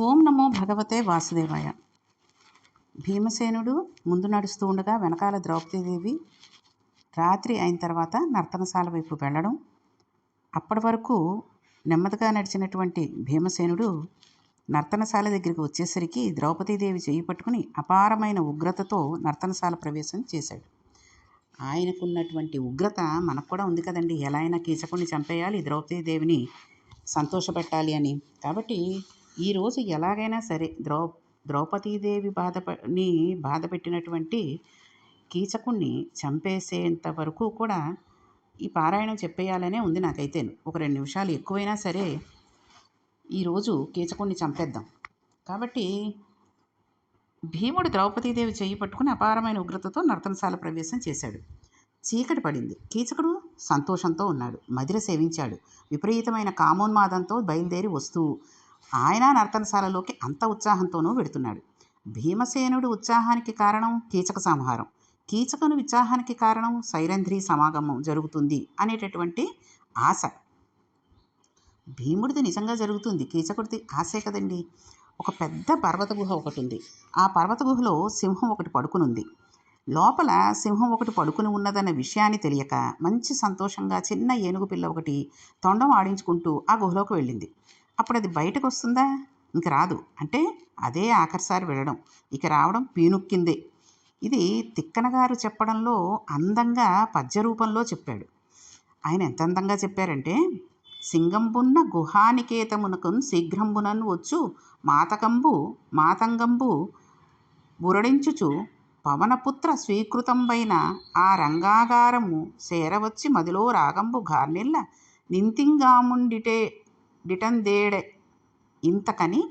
ఓం నమో భగవతే వాసుదేవాయ. భీమసేనుడు ముందు నడుస్తూ ఉండగా వెనకాల ద్రౌపదీదేవి రాత్రి అయిన తర్వాత నర్తనశాల వైపు వెళ్ళడం. అప్పటి వరకు నెమ్మదిగా నడిచినటువంటి భీమసేనుడు నర్తనశాల దగ్గరికి వచ్చేసరికి ద్రౌపదీదేవి చేయి పట్టుకుని అపారమైన ఉగ్రతతో నర్తనశాల ప్రవేశం చేశాడు. ఆయనకున్నటువంటి ఉగ్రత మనకు కూడా ఉంది కదండి. ఎలా అయినా కీచకుని చంపేయాలి ద్రౌపదీదేవిని సంతోషపెట్టాలి అని. కాబట్టి ఈరోజు ఎలాగైనా సరే ద్రౌ ద్రౌపదీదేవి బాధని బాధ పెట్టినటువంటి కీచకుణ్ణి చంపేసేంత వరకు కూడా ఈ పారాయణం చెప్పేయాలనే ఉంది నాకైతే ఒక రెండు నిమిషాలు ఎక్కువైనా సరే ఈరోజు కీచకుణ్ణి చంపేద్దాం. కాబట్టి భీముడు ద్రౌపదీదేవి చేయి పట్టుకుని అపారమైన ఉగ్రతతో నర్తనశాల ప్రవేశం చేశాడు. చీకటి పడింది. కీచకుడు సంతోషంతో ఉన్నాడు. మదిర సేవించాడు. విపరీతమైన కామోన్మాదంతో బయలుదేరి వస్తూ ఆయన నర్తనశాలలోకి అంత ఉత్సాహంతోనూ వెడుతున్నాడు. భీమసేనుడు ఉత్సాహానికి కారణం కీచక సంహారం. కీచకుని ఉత్సాహానికి కారణం సైరంధ్రి సమాగమం జరుగుతుంది అనేటటువంటి ఆశ. భీముడిది నిజంగా జరుగుతుంది. కీచకుడిది ఆశే కదండి. ఒక పెద్ద పర్వత గుహ ఒకటి ఉంది ఆ పర్వత గుహలో సింహం ఒకటి పడుకునుంది. లోపల సింహం ఒకటి పడుకుని ఉన్నదన్న విషయాన్ని తెలియక మంచి సంతోషంగా చిన్న ఏనుగు పిల్ల ఒకటి తొండం ఆడించుకుంటూ ఆ గుహలోకి వెళ్ళింది. అప్పుడు అది బయటకు వస్తుందా ఇంక రాదు. అంటే అదే ఆఖరిసారి వెళ్ళడం ఇక రావడం పీనుక్కిందే. ఇది తిక్కనగారు చెప్పడంలో అందంగా పద్య రూపంలో చెప్పాడు. ఆయన ఎంత అందంగా చెప్పారంటే సింగంబున్న గుహానికేతమునకు శీఘ్రంబునన్ వచ్చు మాతకంబు మాతంగంబు బురడించుచు పవనపుత్ర స్వీకృతంబైన ఆ రంగాగారము సేరవచ్చి మదిలో రాగంబు గార్నిల్ల నింతింగాముండిటే డిటందేడే ఇంతకని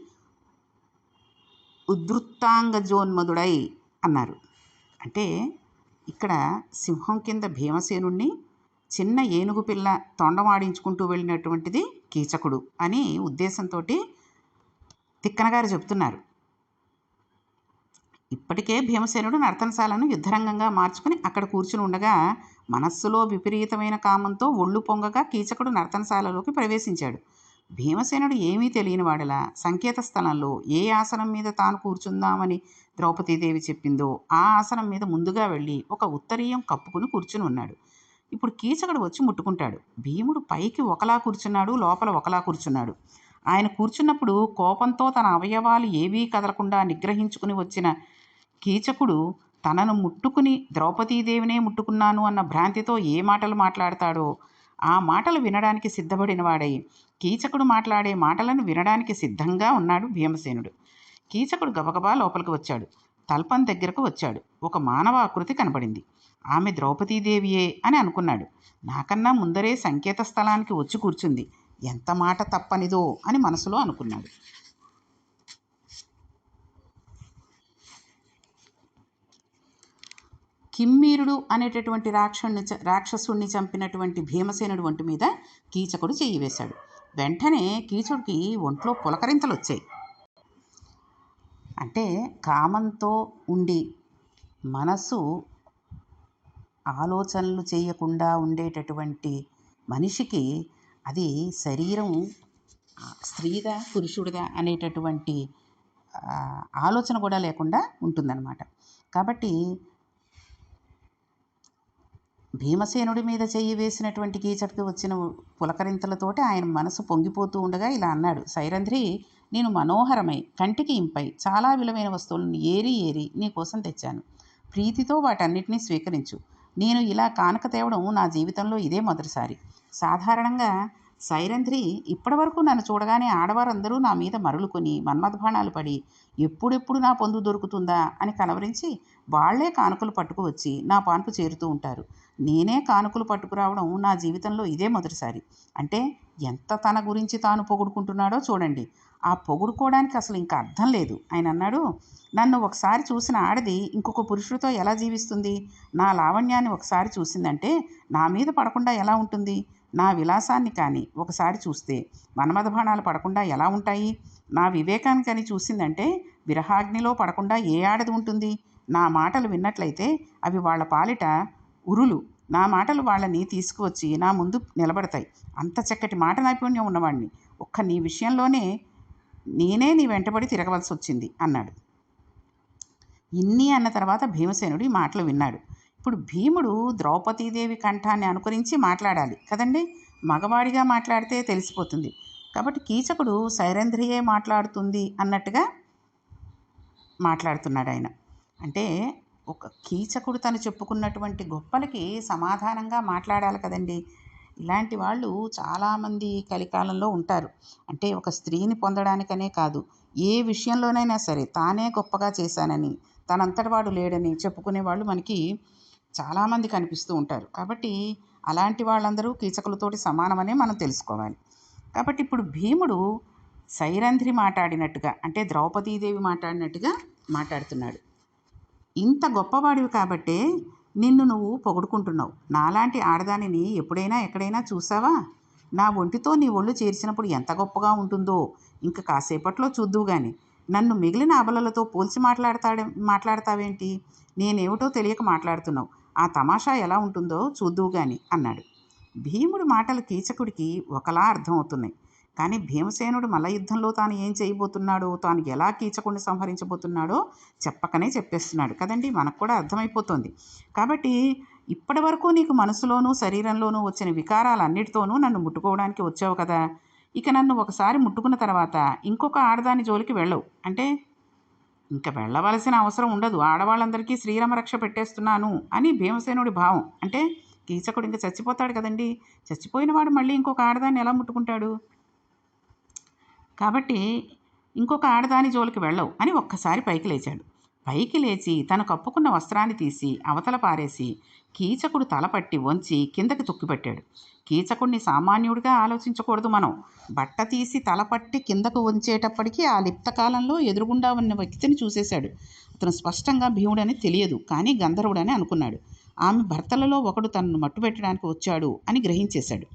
ఉద్ధృత్తాంగజోన్మదుడై అన్నారు. అంటే ఇక్కడ సింహం కింద భీమసేనుణ్ణి చిన్న ఏనుగు పిల్ల తొండమాడించుకుంటూ వెళ్ళినటువంటిది కీచకుడు అని ఉద్దేశంతో తిక్కనగారు చెప్తున్నారు ఇప్పటికే భీమసేనుడు నర్తనశాలను యుద్ధరంగంగా మార్చుకుని అక్కడ కూర్చుని ఉండగా మనస్సులో విపరీతమైన కామంతో ఒళ్ళు పొంగగా కీచకుడు నర్తనశాలలోకి ప్రవేశించాడు. భీమసేనుడు ఏమీ తెలియనివాడలా సంకేత స్థలంలో ఏ ఆసనం మీద తాను కూర్చుందామని ద్రౌపదీదేవి చెప్పిందో ఆ ఆసనం మీద ముందుగా వెళ్ళి ఒక ఉత్తరీయం కప్పుకుని కూర్చుని ఉన్నాడు. ఇప్పుడు కీచకుడు వచ్చి ముట్టుకుంటాడు. భీముడు పైకి ఒకలా కూర్చున్నాడు లోపల ఒకలా కూర్చున్నాడు. ఆయన కూర్చున్నప్పుడు కోపంతో తన అవయవాలు ఏవీ కదలకుండా నిగ్రహించుకుని వచ్చిన కీచకుడు తనను ముట్టుకుని ద్రౌపదీదేవినే ముట్టుకున్నాను అన్న భ్రాంతితో ఏ మాటలు మాట్లాడతాడో ఆ మాటలు వినడానికి సిద్ధపడినవాడై కీచకుడు మాట్లాడే మాటలను వినడానికి సిద్ధంగా ఉన్నాడు భీమసేనుడు. కీచకుడు గబగబా లోపలికి వచ్చాడు. తల్పం దగ్గరకు వచ్చాడు. ఒక మానవ ఆకృతి కనబడింది. ఆమె ద్రౌపదీదేవియే అని అనుకున్నాడు. నాకన్నా ముందరే సంకేత స్థలానికి వచ్చి కూర్చుంది. ఎంత మాట తప్పనిదో అని మనసులో అనుకున్నాడు. కిమ్మీరుడు అనేటటువంటి రాక్షుణ్ణి రాక్షసుణ్ణి చంపినటువంటి భీమసేనుడు ఒంటి మీద కీచకుడు చెయ్యి వేశాడు. వెంటనే కీచుడికి ఒంట్లో పులకరింతలు వచ్చాయి అంటే కామంతో ఉండి మనసు ఆలోచనలు చేయకుండా ఉండేటటువంటి మనిషికి అది శరీరం స్త్రీదా పురుషుడిదా అనేటటువంటి ఆలోచన కూడా లేకుండా ఉంటుందన్నమాట. కాబట్టి భీమసేనుడి మీద చెయ్యి వేసినటువంటి కీచటికి వచ్చిన పులకరింతలతోటి ఆయన మనసు పొంగిపోతూ ఉండగా ఇలా అన్నాడు సైరంధ్రి నేను మనోహరమై కంటికి ఇంపై చాలా విలువైన వస్తువులను ఏరి ఏరి నీకోసం తెచ్చాను. ప్రీతితో వాటన్నిటినీ స్వీకరించు. నేను ఇలా కానుక తేవడం నా జీవితంలో ఇదే మొదటిసారి. సాధారణంగా సైరంధ్రి ఇప్పటివరకు నన్ను చూడగానే ఆడవారందరూ నా మీద మరులుకొని మన్మధబాణాలు పడి ఎప్పుడెప్పుడు నా పొందు దొరుకుతుందా? అని కలవరించి వాళ్ళే కానుకలు పట్టుకువచ్చి నా పాన్పు చేరుతూ ఉంటారు. నేనే కానుకలు పట్టుకురావడం నా జీవితంలో ఇదే మొదటిసారి. అంటే ఎంత తన గురించి తాను పొగుడుకుంటున్నాడో చూడండి. ఆ పొగుడుకోవడానికి అసలు ఇంకా అర్థం లేదు. ఆయన అన్నాడు నన్ను ఒకసారి చూసిన ఆడది ఇంకొక పురుషుడితో ఎలా జీవిస్తుంది? నా లావణ్యాన్ని ఒకసారి చూసిందంటే నా మీద పడకుండా ఎలా ఉంటుంది? నా విలాసాన్ని కానీ ఒకసారి చూస్తే మన్మథబాణాలు పడకుండా ఎలా ఉంటాయి? నా వివేకాన్ని కానీ చూసిందంటే విరహాగ్నిలో పడకుండా ఏ ఆడది ఉంటుంది? నా మాటలు విన్నట్లయితే అవి వాళ్ళ పాలిట ఉరులు. నా మాటలు వాళ్ళని తీసుకువచ్చి నా ముందు నిలబడతాయి. అంత చక్కటి మాట నైపుణ్యం ఉన్నవాడిని ఒక్క నీ విషయంలోనే నేనే నీ వెంటబడి తిరగవలసి వచ్చింది అన్నాడు. ఇన్ని అన్న తర్వాత భీమసేనుడు ఈ మాటలు విన్నాడు. ఇప్పుడు భీముడు ద్రౌపదీదేవి కంఠాన్ని అనుకరించి మాట్లాడాలి కదండి? మగవాడిగా మాట్లాడితే తెలిసిపోతుంది. కాబట్టి కీచకుడు సైరంధ్రియే మాట్లాడుతుంది అన్నట్టుగా మాట్లాడుతున్నాడు ఆయన. అంటే ఒక కీచకుడు తను చెప్పుకున్నటువంటి గొప్పలకి సమాధానంగా మాట్లాడాలి కదండి. ఇలాంటి వాళ్ళు చాలామంది కలికాలంలో ఉంటారు. అంటే ఒక స్త్రీని పొందడానికనే కాదు ఏ విషయంలోనైనా సరే తానే గొప్పగా చేశానని తనంతటి వాడు లేడని చెప్పుకునే వాళ్ళు మనకి చాలామంది కనిపిస్తూ ఉంటారు. కాబట్టి అలాంటి వాళ్ళందరూ కీచకులతోటి సమానమనే మనం తెలుసుకోవాలి. కాబట్టి ఇప్పుడు భీముడు సైరంధ్రి మాట్లాడినట్టుగా అంటే ద్రౌపదీదేవి మాట్లాడినట్టుగా మాట్లాడుతున్నాడు. ఇంత గొప్పవాడివి కాబట్టే నిన్ను నువ్వు పొగుడుకుంటున్నావు. నాలాంటి ఆడదానిని ఎప్పుడైనా ఎక్కడైనా చూసావా? నా ఒంటితో నీ ఒళ్ళు చేర్చినప్పుడు ఎంత గొప్పగా ఉంటుందో. ఇంక కాసేపట్లో చూద్దువు గాని. నన్ను మిగిలిన అబలలతో పోల్చి మాట్లాడతాడే మాట్లాడతావేంటి? నేనేమిటో తెలియక మాట్లాడుతున్నావు. ఆ తమాషా ఎలా ఉంటుందో చూద్దువు గాని అన్నాడు. భీముడి మాటలు కీచకుడికి ఒకలా అర్థమవుతున్నాయి. కానీ భీమసేనుడు మల్ల యుద్ధంలో తాను ఏం చేయబోతున్నాడో? తాను ఎలా కీచకుడిని సంహరించబోతున్నాడో చెప్పకనే చెప్పేస్తున్నాడు. కదండి? మనకు కూడా అర్థమైపోతుంది. కాబట్టి ఇప్పటి వరకు నీకు మనసులోనూ శరీరంలోనూ వచ్చిన వికారాలన్నిటితోనూ నన్ను ముట్టుకోవడానికి వచ్చావు కదా? ఇక నన్ను ఒకసారి ముట్టుకున్న తర్వాత ఇంకొక ఆడదాని జోలికి వెళ్ళవు. అంటే ఇంకా వెళ్ళవలసిన అవసరం ఉండదు. ఆడవాళ్ళందరికీ శ్రీరామ రక్ష పెట్టేస్తున్నాను అని భీమసేనుడి భావం. అంటే కీచకుడు ఇంకా చచ్చిపోతాడు కదండి? చచ్చిపోయిన వాడు మళ్ళీ ఇంకొక ఆడదాన్ని ఎలా ముట్టుకుంటాడు? కాబట్టి ఇంకొక ఆడదాని జోలికి వెళ్ళవు అని ఒక్కసారి పైకి లేచాడు. పైకి లేచి తను కప్పుకున్న వస్త్రాన్ని తీసి అవతల పారేసి కీచకుడు తలపట్టి వంచి కిందకి తొక్కిపెట్టాడు కీచకుడిని సామాన్యుడిగా ఆలోచించకూడదు మనం. బట్ట తీసి తలపట్టి కిందకు వంచేటప్పటికీ ఆ లిప్త కాలంలో ఎదురుగుండా ఉన్న వ్యక్తిని చూసేశాడు. అతను స్పష్టంగా భీముడని తెలియదు కానీ గంధర్వుడని అనుకున్నాడు. ఆమె భర్తలలో ఒకడు తనను మట్టుపెట్టడానికి వచ్చాడు అని గ్రహించేశాడు.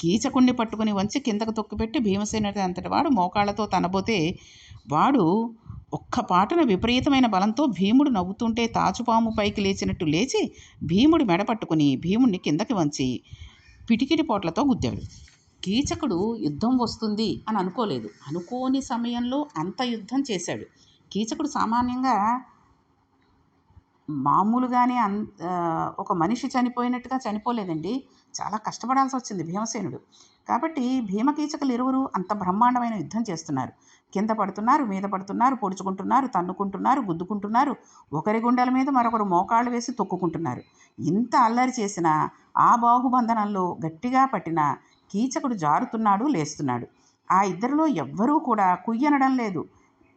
కీచకుణ్ణి పట్టుకుని వంచి కిందకు తొక్కిపెట్టి భీమసేనుడి అంతటి వాడు మోకాళ్ళతో తనబోతే వాడు ఒక్క పాటన విపరీతమైన బలంతో భీముడు నవ్వుతుంటే తాచుపాము పైకి లేచినట్టు లేచి భీముడి మెడ పట్టుకుని భీముడిని కిందకి వంచి పిటికిటి పోట్లతో గుద్దాడు. కీచకుడు యుద్ధం వస్తుంది అని అనుకోలేదు. అనుకోని సమయంలో అంత యుద్ధం చేశాడు. కీచకుడు సామాన్యంగా మామూలుగానే అన్ ఒక మనిషి చనిపోయినట్టుగా చనిపోలేదండి. చాలా కష్టపడాల్సి వచ్చింది భీమసేనుడు. కాబట్టి భీమకీచకులు ఇరువురు అంత బ్రహ్మాండమైన యుద్ధం చేస్తున్నారు. కింద పడుతున్నారు మీద పడుతున్నారు పొడుచుకుంటున్నారు తన్నుకుంటున్నారు గుద్దుకుంటున్నారు. ఒకరి గుండెల మీద మరొకరు మోకాళ్ళు వేసి తొక్కుకుంటున్నారు. ఇంత అల్లరి చేసిన ఆ బాహుబంధనంలో గట్టిగా పట్టిన కీచకుడు జారుతున్నాడు లేస్తున్నాడు. ఆ ఇద్దరిలో ఎవ్వరూ కూడా కుయ్యనడం లేదు.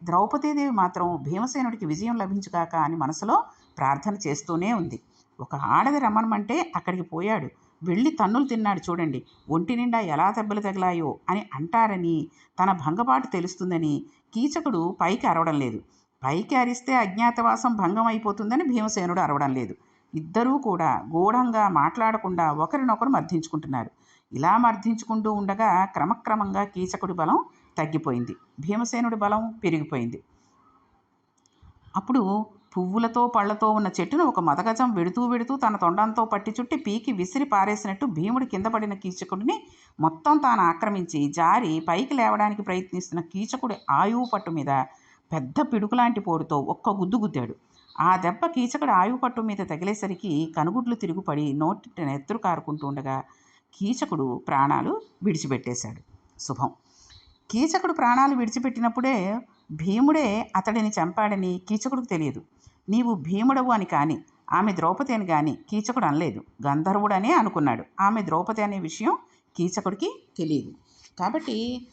ద్రౌపదీదేవి మాత్రం భీమసేనుడికి విజయం లభించుగాక అని మనసులో ప్రార్థన చేస్తూనే ఉంది. ఒక ఆడది రమ్మనమంటే అక్కడికి పోయాడు. వెళ్ళి తన్నులు తిన్నాడు చూడండి. ఒంటి నిండా ఎలా దెబ్బలు తగిలాయో అని అంటారని తన భంగపాటు తెలుస్తుందని కీచకుడు పైకి అరవడం లేదు. పైకి అరిస్తే అజ్ఞాతవాసం భంగం అయిపోతుందని భీమసేనుడు అరవడం లేదు. ఇద్దరూ కూడా గూఢంగా మాట్లాడకుండా ఒకరినొకరు మర్దించుకుంటున్నారు ఇలా మర్దించుకుంటూ ఉండగా క్రమక్రమంగా కీచకుడి బలం తగ్గిపోయింది. భీమసేనుడి బలం పెరిగిపోయింది. అప్పుడు పువ్వులతో పళ్ళతో ఉన్న చెట్టును ఒక మదగజం వెడుతూ వెడుతూ తన తొండంతో పట్టి చుట్టి పీకి విసిరి పారేసినట్టు భీముడు కింద పడిన కీచకుడిని మొత్తం తాను ఆక్రమించి జారి పైకి లేవడానికి ప్రయత్నిస్తున్న కీచకుడి ఆయువు పట్టు మీద పెద్ద పిడుకులాంటి పోరుతో ఒక్క గుద్దు గుద్దాడు. ఆ దెబ్బ కీచకుడి ఆయువు పట్టు మీద తగిలేసరికి కనుగుడ్లు తిరుగుపడి నోటి నెత్తురు కారుకుంటూ ఉండగా కీచకుడు ప్రాణాలు విడిచిపెట్టేశాడు. శుభం. కీచకుడు ప్రాణాలు విడిచిపెట్టినప్పుడే భీముడే అతడిని చంపాడని కీచకుడికి తెలియదు. నీవు భీముడవు అని కానీ ఆమె ద్రౌపది అని కానీ కీచకుడు అనలేదు. గంధర్వుడనే అనుకున్నాడు. ఆమె ద్రౌపది అనే విషయం కీచకుడికి తెలియదు. కాబట్టి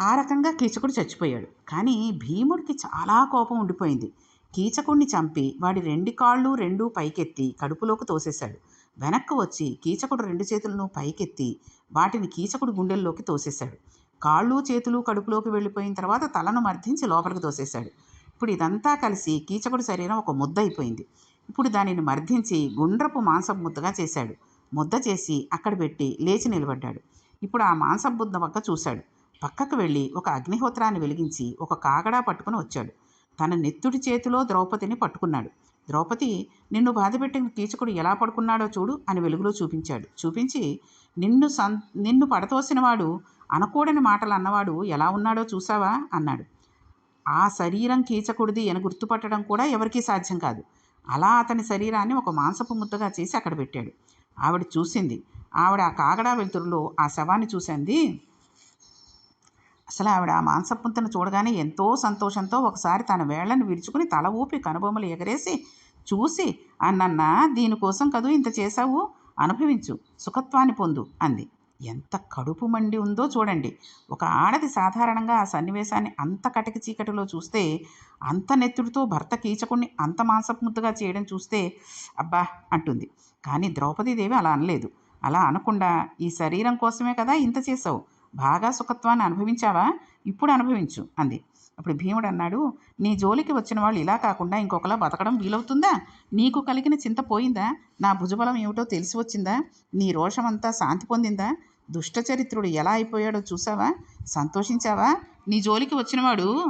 ఆ రకంగా కీచకుడు చచ్చిపోయాడు. కానీ భీముడికి చాలా కోపం ఉండిపోయింది. కీచకుడిని చంపి వాడి రెండు కాళ్ళు రెండు పైకెత్తి కడుపులోకి తోసేశాడు. వెనక్కు వచ్చి కీచకుడు రెండు చేతులను పైకెత్తి వాటిని కీచకుడు గుండెల్లోకి తోసేశాడు. కాళ్ళు చేతులు కడుపులోకి వెళ్ళిపోయిన తర్వాత తలను మర్దించి లోపలికి తోసేశాడు. ఇప్పుడు ఇదంతా కలిసి కీచకుడి శరీరం ఒక ముద్ద అయిపోయింది. ఇప్పుడు దానిని మర్దించి గుండ్రపు మాంసం ముద్దగా చేశాడు. ముద్ద చేసి అక్కడ పెట్టి లేచి నిలబడ్డాడు. ఇప్పుడు ఆ మాంసం ముద్ద పక్క చూశాడు. పక్కకు వెళ్ళి ఒక అగ్నిహోత్రాన్ని వెలిగించి ఒక కాగడా పట్టుకుని వచ్చాడు. తన నెత్తుడి చేతిలో ద్రౌపదిని పట్టుకున్నాడు. ద్రౌపది నిన్ను బాధపెట్టిన కీచకుడు ఎలా పడుకున్నాడో చూడు అని వెలుగులో చూపించాడు. చూపించి నిన్ను సం నిన్ను పడతోసినవాడు అనకూడని మాటలు అన్నవాడు ఎలా ఉన్నాడో చూసావా అన్నాడు. ఆ శరీరం కీచకుడిది అని గుర్తుపట్టడం కూడా ఎవరికీ సాధ్యం కాదు. అలా అతని శరీరాన్ని ఒక మాంసపు ముద్దగా చేసి అక్కడ పెట్టాడు. ఆవిడ చూసింది. ఆవిడ ఆ కాగడా వెలుతురులో ఆ శవాన్ని చూసింది. అసలు ఆవిడ ఆ మాంసపు ముద్దను చూడగానే ఎంతో సంతోషంతో ఒకసారి తన వేళ్ళను విరుచుకుని తల ఊపి కనుబొమ్మలు ఎగరేసి చూసి అన్నన్నా దీనికోసం కదూ ఇంత చేశావు? అనుభవించు సుఖత్వాన్ని పొందు అంది. ఎంత కడుపు మండి ఉందో చూడండి. ఒక ఆడది సాధారణంగా ఆ సన్నివేశాన్ని అంత కటిక చీకటిలో చూస్తే అంత నెత్తుడితో భర్త కీచకుణ్ణి అంత మాంసపు చేయడం చూస్తే అబ్బా! అంటుంది. కానీ ద్రౌపదీదేవి అలా అనలేదు. అలా అనకుండా ఈ శరీరం కోసమే కదా ఇంత చేసావు బాగా సుఖత్వాన్ని అనుభవించావా? ఇప్పుడు అనుభవించు అంది. అప్పుడు భీముడు అన్నాడు నీ జోలికి వచ్చిన వాళ్ళు ఇలా కాకుండా ఇంకొకలా బతకడం వీలవుతుందా? నీకు కలిగిన చింత పోయిందా? నా భుజబలం ఏమిటో తెలిసి వచ్చిందా? నీ రోషమంతా శాంతి పొందిందా? దుష్టచరిత్రుడు ఎలా అయిపోయాడో చూసావా? సంతోషించావా? నీ జోలికి వచ్చినవాడు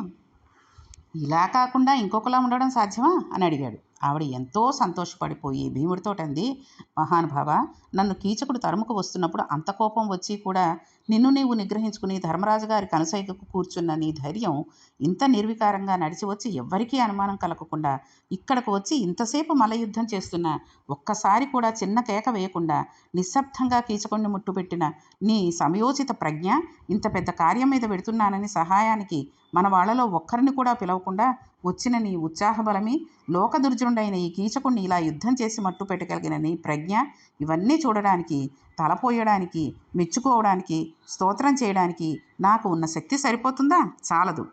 ఇలా కాకుండా ఇంకొకలా ఉండడం సాధ్యమా? అని అడిగాడు. ఆవిడ ఎంతో సంతోషపడిపోయి భీముడితోటంది మహానుభావ నన్ను కీచకుడు తరుముకు వస్తున్నప్పుడు అంత కోపం వచ్చి కూడా నిన్ను నీవు నిగ్రహించుకుని ధర్మరాజు గారి కనుసైకకు కూర్చున్న నీ ధైర్యం ఇంత నిర్వికారంగా నడిచి వచ్చి ఎవ్వరికీ అనుమానం కలగకుండా ఇక్కడకు వచ్చి ఇంతసేపు మలయుద్ధం చేస్తున్న ఒక్కసారి కూడా చిన్న కేక వేయకుండా నిశ్శబ్దంగా కీచకుడిని ముట్టుపెట్టిన నీ సమయోచిత ప్రజ్ఞ ఇంత పెద్ద కార్యం మీద పెడుతున్నానని సహాయానికి మన వాళ్ళలో ఒక్కరిని కూడా పిలవకుండా వచ్చిన నీ ఉత్సాహ బలమి లోకదుర్జనుడైన ఈ కీచకుణ్ణి ఇలా యుద్ధం చేసి మట్టు పెట్టగలిగిన నీ ప్రజ్ఞ ఇవన్నీ చూడడానికి తలపోయడానికి మెచ్చుకోవడానికి స్తోత్రం చేయడానికి నాకు ఉన్న శక్తి సరిపోతుందా? చాలదు.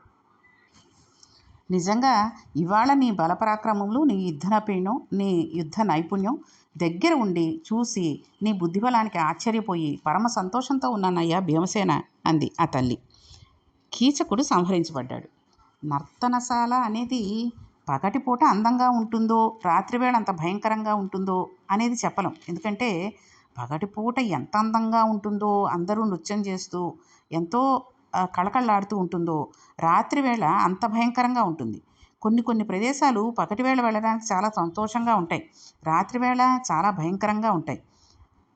నిజంగా ఇవాళ నీ బలపరాక్రమములు నీ యుద్ధ నైపుణ్యం నీ యుద్ధ నైపుణ్యం దగ్గర ఉండి చూసి నీ బుద్ధిబలానికి ఆశ్చర్యపోయి పరమ సంతోషంతో ఉన్నానయ్యా భీమసేన అంది ఆ తల్లి. కీచకుడు సంహరించబడ్డాడు. నర్తనశాల అనేది పగటిపూట అందంగా ఉంటుందో రాత్రివేళ అంత భయంకరంగా ఉంటుందో అనేది చెప్పలేం. ఎందుకంటే పగటిపూట ఎంత అందంగా ఉంటుందో అందరూ నృత్యం చేస్తూ ఎంతో కళకళలాడుతూ ఉంటుందో రాత్రివేళ అంత భయంకరంగా ఉంటుంది. కొన్ని కొన్ని ప్రదేశాలు పగటివేళ వెళ్ళడానికి చాలా సంతోషంగా ఉంటాయి. రాత్రివేళ చాలా భయంకరంగా ఉంటాయి.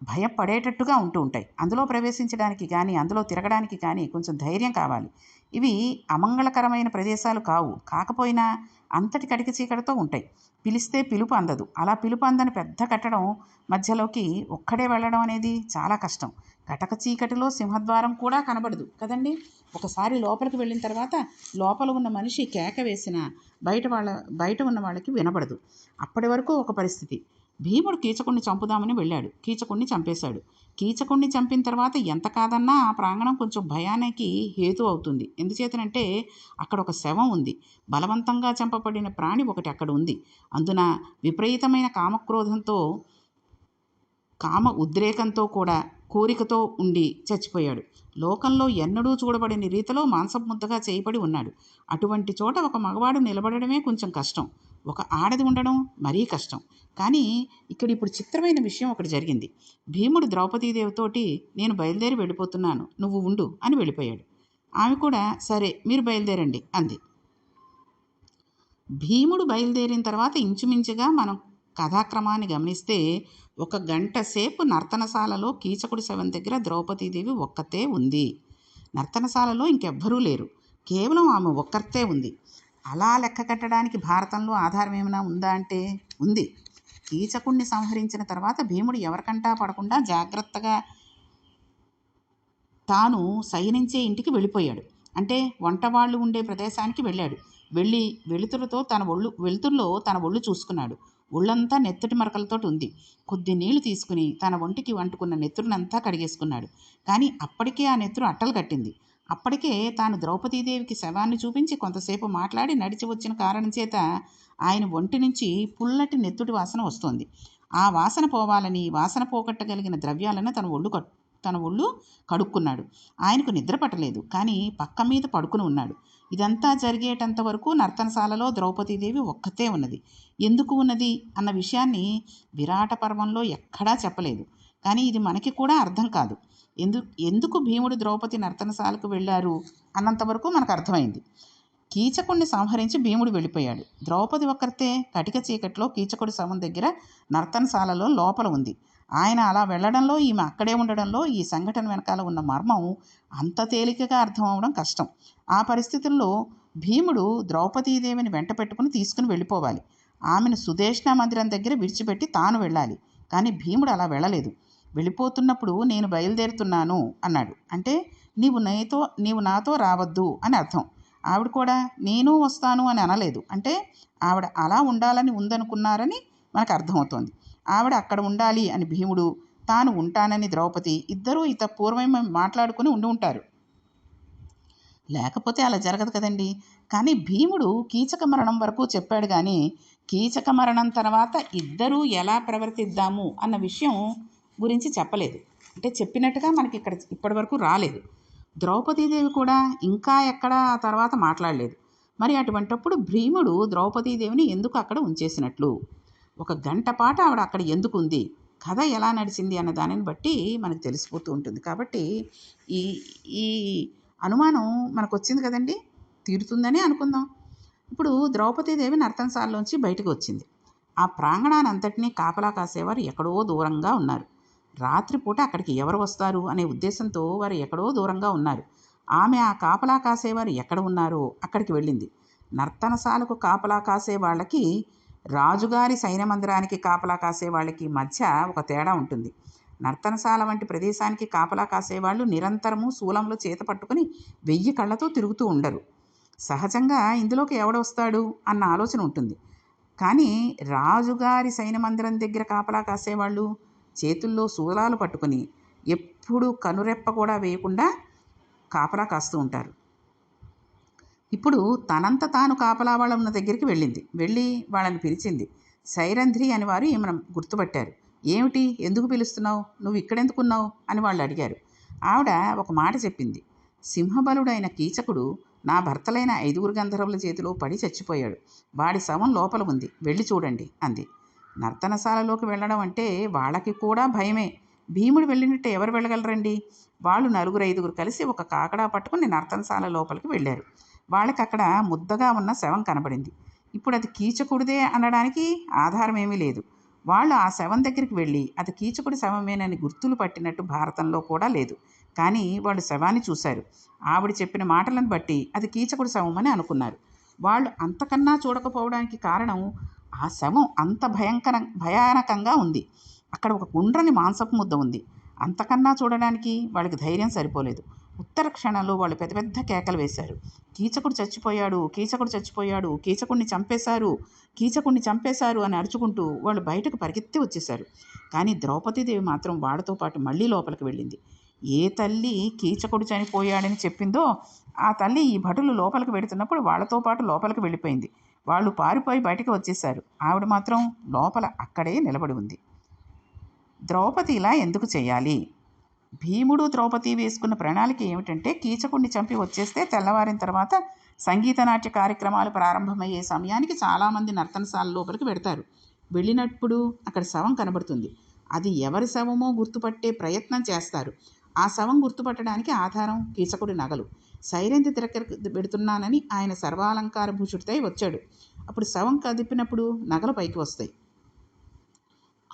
భయపడేటట్టుగా ఉంటూ ఉంటాయి. అందులో ప్రవేశించడానికి కానీ అందులో తిరగడానికి కానీ కొంచెం ధైర్యం కావాలి. ఇవి అమంగళకరమైన ప్రదేశాలు కావు. కాకపోయినా అంతటి కటిక చీకటితో ఉంటాయి. పిలిస్తే పిలుపు అందదు. అలా పిలుపు అందని పెద్ద కట్టడం మధ్యలోకి ఒక్కడే వెళ్ళడం అనేది చాలా కష్టం. కటక చీకటిలో సింహద్వారం కూడా కనబడదు. కదండి? ఒకసారి లోపలికి వెళ్ళిన తర్వాత లోపల ఉన్న మనిషి కేక వేసిన బయట వాళ్ళ బయట ఉన్న వాళ్ళకి వినబడదు. అప్పటి వరకు ఒక పరిస్థితి. భీముడు కీచకుణ్ణి చంపుదామని వెళ్ళాడు. కీచకుణ్ణి చంపేశాడు. కీచకుణ్ణి చంపిన తర్వాత ఎంత కాదన్నా ఆ ప్రాంగణం కొంచెం భయానికి హేతు అవుతుంది. ఎందుచేతనంటే అక్కడ ఒక శవం ఉంది. బలవంతంగా చంపబడిన ప్రాణి ఒకటి అక్కడ ఉంది. అందున విపరీతమైన కామక్రోధంతో కామ ఉద్రేకంతో కూడా కోరికతో ఉండి చచ్చిపోయాడు. లోకంలో ఎన్నడూ చూడబడిని రీతిలో మాంసం ముద్దగా చేయబడి ఉన్నాడు. అటువంటి చోట ఒక మగవాడు నిలబడడమే కొంచెం కష్టం. ఒక ఆడది ఉండడం మరీ కష్టం. కానీ ఇక్కడ ఇప్పుడు చిత్రమైన విషయం ఒకటి జరిగింది. భీముడు ద్రౌపదీదేవితోటి నేను బయలుదేరి వెళ్ళిపోతున్నాను. నువ్వు ఉండు అని వెళ్ళిపోయాడు. ఆమె కూడా సరే మీరు బయలుదేరండి అంది. భీముడు బయలుదేరిన తర్వాత ఇంచుమించుగా మనం కథాక్రమాన్ని గమనిస్తే ఒక గంట సేపు నర్తనశాలలో కీచకుడి శవం దగ్గర ద్రౌపదీదేవి ఒక్కతే ఉంది. నర్తనశాలలో ఇంకెవ్వరూ లేరు. కేవలం ఆమె ఒక్కరితే ఉంది. అలా లెక్క కట్టడానికి భారతంలో ఆధారం ఏమైనా ఉందా అంటే ఉంది. కీచకుడిని సంహరించిన తర్వాత భీముడు ఎవరికంటా పడకుండా జాగ్రత్తగా తాను శయనించే ఇంటికి వెళ్ళిపోయాడు. అంటే వంటవాళ్ళు ఉండే ప్రదేశానికి వెళ్ళాడు. వెళ్ళి వెలుతురుతో తన ఒళ్ళు వెలుతురులో తన ఒళ్ళు చూసుకున్నాడు. ఒళ్ళంతా నెత్తటి మరకలతోటి ఉంది కొద్ది నీళ్ళు తీసుకుని తన ఒంటికి వంటుకున్న నెత్తురునంతా కడిగేసుకున్నాడు. కానీ అప్పటికే ఆ నెత్తురు అట్టలు కట్టింది. అప్పటికే తాను ద్రౌపదీదేవికి శవాన్ని చూపించి కొంతసేపు మాట్లాడి నడిచి వచ్చిన కారణం చేత ఆయన ఒంటి నుంచి పుల్లటి నెత్తుటి వాసన వస్తోంది. ఆ వాసన పోవాలని వాసన పోగొట్టగలిగిన ద్రవ్యాలను తన ఒళ్ళు కట్ తన ఒళ్ళు కడుక్కున్నాడు. ఆయనకు నిద్ర పట్టలేదు. కానీ పక్క మీద పడుకుని ఉన్నాడు. ఇదంతా జరిగేటంత వరకు నర్తనశాలలో ద్రౌపదీదేవి ఒక్కతే ఉన్నది. ఎందుకు ఉన్నది? అన్న విషయాన్ని విరాట పర్వంలో ఎక్కడా చెప్పలేదు. కానీ ఇది మనకి కూడా అర్థం కాదు. ఎందు ఎందుకు భీముడు ద్రౌపది నర్తనశాలకు వెళ్ళారు? అన్నంతవరకు మనకు అర్థమైంది. కీచకుడిని సంహరించి భీముడు వెళ్ళిపోయాడు. ద్రౌపది ఒక్కరితే కటిక చీకట్లో కీచకుడి శవం దగ్గర నర్తనశాలలో లోపల ఉంది. ఆయన అలా వెళ్ళడంలో ఈమె అక్కడే ఉండడంలో ఈ సంఘటన వెనకాల ఉన్న మర్మం అంత తేలికగా అర్థం అవడం కష్టం. ఆ పరిస్థితుల్లో భీముడు ద్రౌపదీదేవిని వెంట పెట్టుకుని తీసుకుని వెళ్ళిపోవాలి. ఆమెను సుదేష్ణ మందిరం దగ్గర విడిచిపెట్టి తాను వెళ్ళాలి. కానీ భీముడు అలా వెళ్ళలేదు. వెళ్ళిపోతున్నప్పుడు నేను బయలుదేరుతున్నాను అన్నాడు. అంటే నీవు నీతో నీవు నాతో రావద్దు అని అర్థం. ఆవిడ కూడా నేను వస్తాను అని అనలేదు. అంటే ఆవిడ అలా ఉండాలని ఉందనుకున్నారని మనకు అర్థమవుతోంది. ఆవిడ అక్కడ ఉండాలి అని భీముడు తాను ఉంటానని ద్రౌపది ఇద్దరూ ఇత పూర్వమే మాట్లాడుకుని ఉండి ఉంటారు. లేకపోతే అలా జరగదు కదండి. కానీ భీముడు కీచక మరణం వరకు చెప్పాడు కానీ కీచక మరణం తర్వాత ఇద్దరూ ఎలా ప్రవర్తిద్దాము అన్న విషయం గురించి చెప్పలేదు. అంటే చెప్పినట్టుగా మనకి ఇక్కడ ఇప్పటి వరకు రాలేదు. ద్రౌపదీదేవి కూడా ఇంకా ఎక్కడ తర్వాత మాట్లాడలేదు. మరి అటువంటప్పుడు భీముడు ద్రౌపదీదేవిని ఎందుకు అక్కడ ఉంచేసినట్లు? ఒక గంట పాటు ఆవిడ అక్కడ ఎందుకు ఉంది కథ ఎలా నడిచింది అన్న దానిని బట్టి మనకు తెలిసిపోతూ ఉంటుంది. కాబట్టి ఈ ఈ అనుమానం మనకు వచ్చింది కదండి? తీరుతుందని అనుకుందాం. ఇప్పుడు ద్రౌపదీదేవి నర్తనశాలలోంచి బయటకు వచ్చింది. ఆ ప్రాంగణాన్ని అంతటినీ కాపలా కాసేవారు ఎక్కడో దూరంగా ఉన్నారు. రాత్రిపూట అక్కడికి ఎవరు వస్తారు అనే ఉద్దేశంతో వారు ఎక్కడో దూరంగా ఉన్నారు. ఆమె ఆ కాపలా కాసేవారు ఎక్కడ ఉన్నారో అక్కడికి వెళ్ళింది. నర్తనశాలకు కాపలా కాసే వాళ్ళకి రాజుగారి సైన్య మందిరానికి కాపలా కాసే వాళ్ళకి మధ్య ఒక తేడా ఉంటుంది. నర్తనశాల వంటి ప్రదేశానికి కాపలా కాసేవాళ్ళు నిరంతరము శూలంలో చేత పట్టుకుని వెయ్యి కళ్ళతో తిరుగుతూ ఉండరు. సహజంగా ఇందులోకి ఎవడొస్తాడు అన్న ఆలోచన ఉంటుంది. కానీ రాజుగారి సైన్య మందిరం దగ్గర కాపలా కాసేవాళ్ళు చేతుల్లో శూలాలు పట్టుకుని ఎప్పుడు కనురెప్ప కూడా వేయకుండా కాపలా కాస్తూ ఉంటారు. ఇప్పుడు తనంత తాను కాపలా వాళ్ళ ఉన్న దగ్గరికి వెళ్ళింది. వెళ్ళి వాళ్ళని పిలిచింది. సైరంధ్రి అని వారు ఈమెను గుర్తుపట్టారు. ఏమిటి? ఎందుకు పిలుస్తున్నావు? నువ్వు ఇక్కడెందుకున్నావు? అని వాళ్ళు అడిగారు. ఆవిడ ఒక మాట చెప్పింది. సింహబలుడైన కీచకుడు నా భర్తలైన ఐదుగురు గంధర్వుల చేతిలో పడి చచ్చిపోయాడు. వాడి శవం లోపల ఉంది. వెళ్ళి చూడండి అంది. నర్తనశాలలోకి వెళ్ళడం అంటే వాళ్ళకి కూడా భయమే. భీముడు వెళ్ళినట్టు ఎవరు వెళ్ళగలరండి? వాళ్ళు నలుగురు ఐదుగురు కలిసి ఒక కాకడా పట్టుకుని నర్తనశాల లోపలికి వెళ్ళారు. వాళ్ళకి అక్కడ ముద్దగా ఉన్న శవం కనబడింది. ఇప్పుడు అది కీచకుడిదే అనడానికి ఆధారం ఏమీ లేదు. వాళ్ళు ఆ శవం దగ్గరికి వెళ్ళి అది కీచకుడి శవమేనని గుర్తులు పట్టినట్టు భారతంలో కూడా లేదు. కానీ వాళ్ళు శవాన్ని చూశారు. ఆవిడ చెప్పిన మాటలను బట్టి అది కీచకుడి శవం అని అనుకున్నారు. వాళ్ళు అంతకన్నా చూడకపోవడానికి కారణం ఆ శవం అంత భయంకర భయానకంగా ఉంది. అక్కడ ఒక గుండ్రని మాంసపు ముద్ద ఉంది. అంతకన్నా చూడడానికి వాళ్ళకి ధైర్యం సరిపోలేదు. ఉత్తర క్షణంలో వాళ్ళు పెద్ద పెద్ద కేకలు వేశారు. కీచకుడు చచ్చిపోయాడు కీచకుడు చచ్చిపోయాడు కీచకుడిని చంపేశారు కీచకుడిని చంపేశారు అని అరుచుకుంటూ వాళ్ళు బయటకు పరిగెత్తి వచ్చేశారు. కానీ ద్రౌపదీదేవి మాత్రం వాళ్ళతో పాటు మళ్ళీ లోపలికి వెళ్ళింది. ఏ తల్లి కీచకుడు చనిపోయాడని చెప్పిందో ఆ తల్లి ఈ భటులు లోపలికి వెడుతున్నప్పుడు వాళ్ళతో పాటు లోపలికి వెళ్ళిపోయింది. వాళ్ళు పారిపోయి బయటకు వచ్చేశారు. ఆవిడ మాత్రం లోపల అక్కడే నిలబడి ఉంది. ద్రౌపది ఇలా ఎందుకు చేయాలి? భీముడు ద్రౌపది వేసుకున్న ప్రణాళిక ఏమిటంటే కీచకుడిని చంపి వచ్చేస్తే తెల్లవారిన తర్వాత సంగీత నాట్య కార్యక్రమాలు ప్రారంభమయ్యే సమయానికి చాలామంది నర్తనశాల లోపలికి పెడతారు వెళ్ళినప్పుడు అక్కడ శవం కనబడుతుంది. అది ఎవరి శవమో గుర్తుపట్టే ప్రయత్నం చేస్తారు. ఆ శవం గుర్తుపట్టడానికి ఆధారం కీచకుడి నగలు. సైరంతి తిరగ పెడుతున్నానని ఆయన సర్వాలంకార భూషుడితై వచ్చాడు. అప్పుడు శవం కదిపినప్పుడు నగలు పైకి వస్తాయి.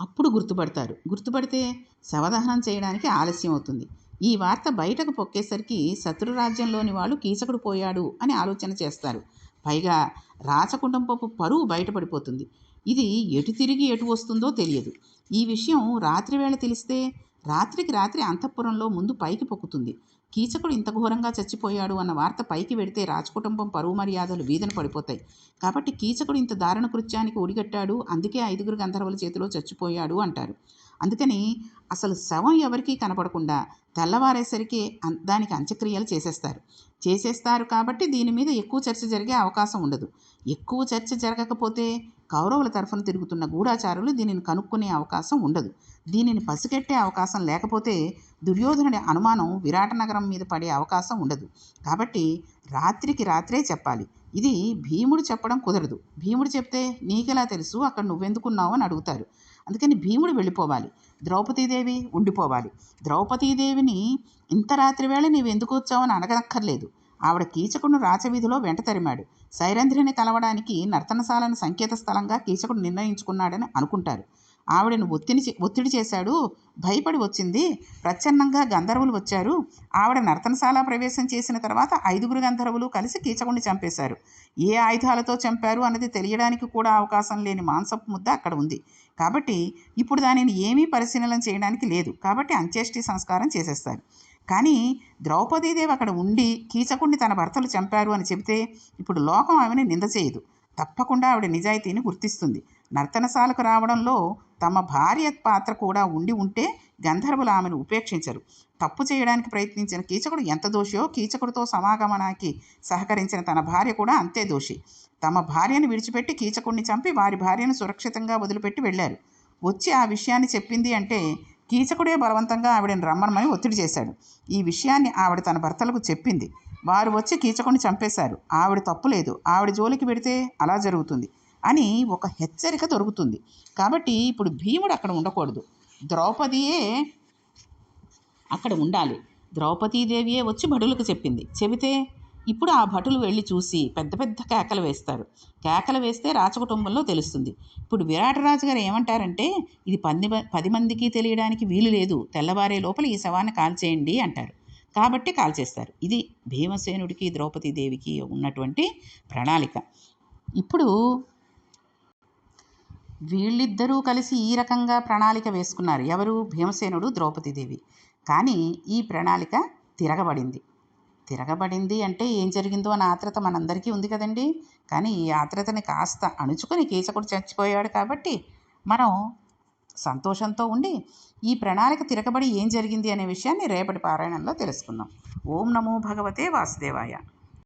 అప్పుడు గుర్తుపడతారు. గుర్తుపడితే శవదహనం చేయడానికి ఆలస్యం అవుతుంది. ఈ వార్త బయటకు పొక్కేసరికి శత్రురాజ్యంలోని వాళ్ళు కీచకుడు పోయాడు అని ఆలోచన చేస్తారు. పైగా రాచకుటుంబపు పరువు బయటపడిపోతుంది. ఇది ఎటు తిరిగి ఎటు వస్తుందో తెలియదు. ఈ విషయం రాత్రివేళ తెలిస్తే రాత్రికి రాత్రి అంతఃపురంలో ముందు పైకి పొక్కుతుంది. కీచకుడు ఇంత ఘోరంగా చచ్చిపోయాడు అన్న వార్త పైకి వెడితే రాజకుటుంబం పరువు మర్యాదలు వీధన పడిపోతాయి. కాబట్టి కీచకుడు ఇంత దారుణ కృత్యానికి ఒడిగట్టాడు అందుకే ఐదుగురు గంధర్వుల చేతిలో చచ్చిపోయాడు అంటారు. అందుకని అసలు శవం ఎవరికీ కనపడకుండా తెల్లవారేసరికి దానికి అంత్యక్రియలు చేసేస్తారు. చేసేస్తారు కాబట్టి దీని మీద ఎక్కువ చర్చ జరిగే అవకాశం ఉండదు. ఎక్కువ చర్చ జరగకపోతే కౌరవుల తరఫున తిరుగుతున్న గూఢాచారులు దీనిని కనుక్కునే అవకాశం ఉండదు. దీనిని పసిగట్టే అవకాశం లేకపోతే దుర్యోధనుడి అనుమానం విరాట నగరం మీద పడే అవకాశం ఉండదు. కాబట్టి రాత్రికి రాత్రే చెప్పాలి. ఇది భీముడు చెప్పడం కుదరదు. భీముడు చెప్తే నీకెలా తెలుసు? అక్కడ నువ్వెందుకున్నావు అని అడుగుతారు. అందుకని భీముడు వెళ్ళిపోవాలి. ద్రౌపదీదేవి ఉండిపోవాలి. ద్రౌపదీదేవిని ఇంత రాత్రి వేళ నీవెందుకు వచ్చావని అనగనక్కర్లేదు ఆవిడ కీచకుడు రాచవీధిలో వెంట తరిమాడు. సైరంధ్రిని కలవడానికి నర్తనశాలను సంకేత స్థలంగా కీచకుడు నిర్ణయించుకున్నాడని అనుకుంటారు. ఆవిడను ఒత్తిడి చే- ఒత్తిడి చేశాడు. భయపడి వచ్చింది. ప్రచ్ఛన్నంగా గంధర్వులు వచ్చారు. ఆవిడ నర్తనశాల ప్రవేశం చేసిన తర్వాత ఐదుగురు గంధర్వులు కలిసి కీచకుడిని చంపేశారు. ఏ ఆయుధాలతో చంపారు అన్నది తెలియడానికి కూడా అవకాశం లేని మాంసపు ముద్ద అక్కడ ఉంది. కాబట్టి ఇప్పుడు దానిని ఏమీ పరిశీలన చేయడానికి లేదు. కాబట్టి అంత్యేష్టి సంస్కారం చేసేస్తారు. కానీ ద్రౌపదీదేవి అక్కడ ఉండి కీచకుణ్ణి తన భర్తలు చంపారు అని చెబితే ఇప్పుడు లోకం ఆమెను నింద చేయదు. తప్పకుండా ఆవిడ నిజాయితీని గుర్తిస్తుంది. నర్తనశాలకు రావడంలో తమ భార్య పాత్ర కూడా ఉండి ఉంటే గంధర్వులు ఆమెను ఉపేక్షించరు. తప్పు చేయడానికి ప్రయత్నించిన కీచకుడు ఎంత దోషియో కీచకుడితో సమాగమనానికి సహకరించిన తన భార్య కూడా అంతే దోషి. తమ భార్యను విడిచిపెట్టి కీచకుడిని చంపి వారి భార్యను సురక్షితంగా వదిలిపెట్టి వెళ్ళారు. వచ్చి ఆ విషయాన్ని చెప్పింది అంటే కీచకుడే బలవంతంగా ఆవిడని రమ్మనమని ఒత్తిడి చేశాడు. ఈ విషయాన్ని ఆవిడ తన భర్తలకు చెప్పింది. వారు వచ్చి కీచకుని చంపేశారు. ఆవిడ తప్పు లేదు. ఆవిడ జోలికి పెడితే అలా జరుగుతుంది అని ఒక హెచ్చరిక దొరుకుతుంది. కాబట్టి ఇప్పుడు భీముడు అక్కడ ఉండకూడదు. ద్రౌపదియే అక్కడ ఉండాలి. ద్రౌపదీదేవియే వచ్చి భటులకు చెప్పింది. చెబితే ఇప్పుడు ఆ భటులు వెళ్ళి చూసి పెద్ద పెద్ద కేకలు వేస్తారు. కేకలు వేస్తే రాజకుటుంబంలో తెలుస్తుంది. ఇప్పుడు విరాటరాజు గారు ఏమంటారంటే ఇది పది పది మందికి తెలియడానికి వీలు లేదు. తెల్లవారే లోపల ఈ శవాన్ని కాల్చేయండి అంటారు. కాబట్టి కాల్చేస్తారు. ఇది భీమసేనుడికి ద్రౌపదీదేవికి ఉన్నటువంటి ప్రణాళిక. ఇప్పుడు వీళ్ళిద్దరూ కలిసి ఈ రకంగా ప్రణాళిక వేసుకున్నారు. ఎవరు? భీమసేనుడు ద్రౌపదీదేవి. కానీ ఈ ప్రణాళిక తిరగబడింది. తిరగబడింది అంటే ఏం జరిగిందో అని ఆత్రత మనందరికీ ఉంది కదండి. కానీ ఈ ఆత్రతని కాస్త అణుచుకొని కీచకుడు చచ్చిపోయాడు కాబట్టి మనం సంతోషంతో ఉండి ఈ ప్రణాళిక తిరగబడి ఏం జరిగింది అనే విషయాన్ని రేపటి పారాయణంలో తెలుసుకుందాం. ఓం నమో భగవతే వాసుదేవాయ.